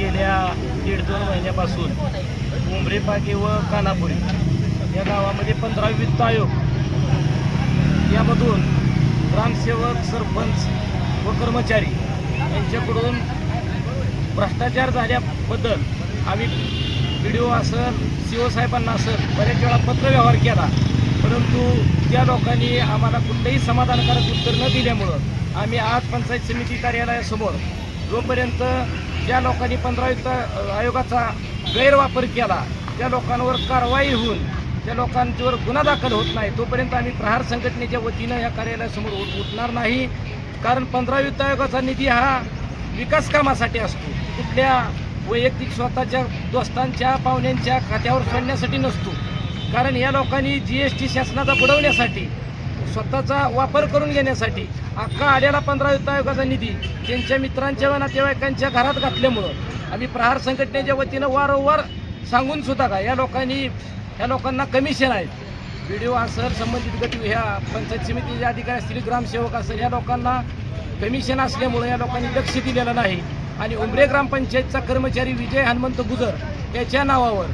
गेल्या दीड दोन महिन्यापासून उमरेपागे व कानापुरी या गावामध्ये पंधरा वित्त आयोग. यामधून ग्रामसेवक सरपंच व कर्मचारी यांच्याकडून भ्रष्टाचार झाल्याबद्दल आम्ही व्हिडिओ असेल सी ओ साहेबांना असेल बऱ्याच वेळा पत्रव्यवहार केला. परंतु त्या लोकांनी आम्हाला कुठलंही समाधानकारक उत्तर न दिल्यामुळं आम्ही आज पंचायत समिती कार्यालयासमोर जोपर्यंत ज्या लोकांनी पंधरा वित्त आयोगाचा गैरवापर केला त्या लोकांवर कारवाई होऊन त्या लोकांच्यावर गुन्हा दाखल होत नाही तोपर्यंत आम्ही प्रहार संघटनेच्या वतीनं या कार्यालयासमोर उठणार नाही. कारण पंधरा वित्त आयोगाचा निधी हा विकास कामासाठी असतो. कुठल्या वैयक्तिक स्वतःच्या दोस्तांच्या पाहुण्यांच्या खात्यावर सोडण्यासाठी नसतो. कारण या लोकांनी जी एस टी शासनाचा बुडवण्यासाठी स्वतःचा वापर करून घेण्यासाठी अख्खा आलेला पंधरा वित्त आयोगाचा निधी त्यांच्या मित्रांच्या व नातेवाईकांच्या घरात घातल्यामुळं आम्ही प्रहार संघटनेच्या वतीनं वारंवार सांगून सुद्धा का या लोकांनी या लोकांना कमिशन आहेत. व्हिडिओ असेल संबंधित गट ह्या पंचायत समितीचे अधिकारी असतील ग्रामसेवक असेल या लोकांना कमिशन असल्यामुळे या लोकांनी लक्ष दिलेलं नाही. आणि उमरे ग्रामपंचायतचा कर्मचारी विजय हनुमंत गुजर याच्या नावावर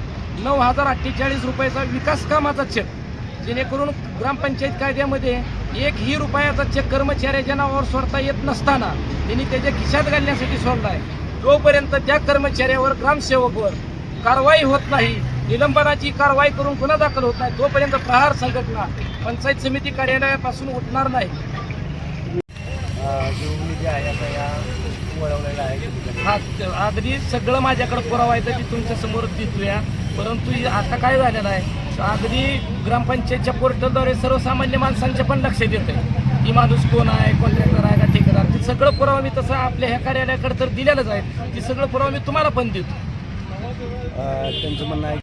नऊ हजार अठ्ठेचाळीस रुपयाचा विकास कामाचा चेक जेणेकरून ग्रामपंचायत कायद्यामध्ये एकही रुपयाचा चेक कर्मचाऱ्याच्या नावावर सोडता येत नसताना त्यांनी त्याच्या खिशात घालण्यासाठी सोडला आहे जोपर्यंत त्या कर्मचाऱ्यावर ग्रामसेवकवर कारवाई होत नाही निलंबनाची कारवाई करून गुन्हा दाखल होत नाही तोपर्यंत प्रहार संघटना पंचायत समिती कार्यालयापासून उठणार नाही. हा अगदी सगळं माझ्याकडे पुरावा आहे तर ती तुमच्यासमोर देतोया परंतु आता काय झालेलं आहे? अगदी ग्रामपंचायतच्या पोर्टलद्वारे सर्वसामान्य माणसांच्या पण लक्षात येतं की माणूस कोण आहे कॉन्ट्रॅक्टर आहे का ठेकेदार? ते सगळं पुरावा मी तसं आपल्या ह्या कार्यालयाकडे तर दिलेलंच आहे ते सगळं पुरावा मी तुम्हाला पण देतो. त्यांचं म्हणणं आहे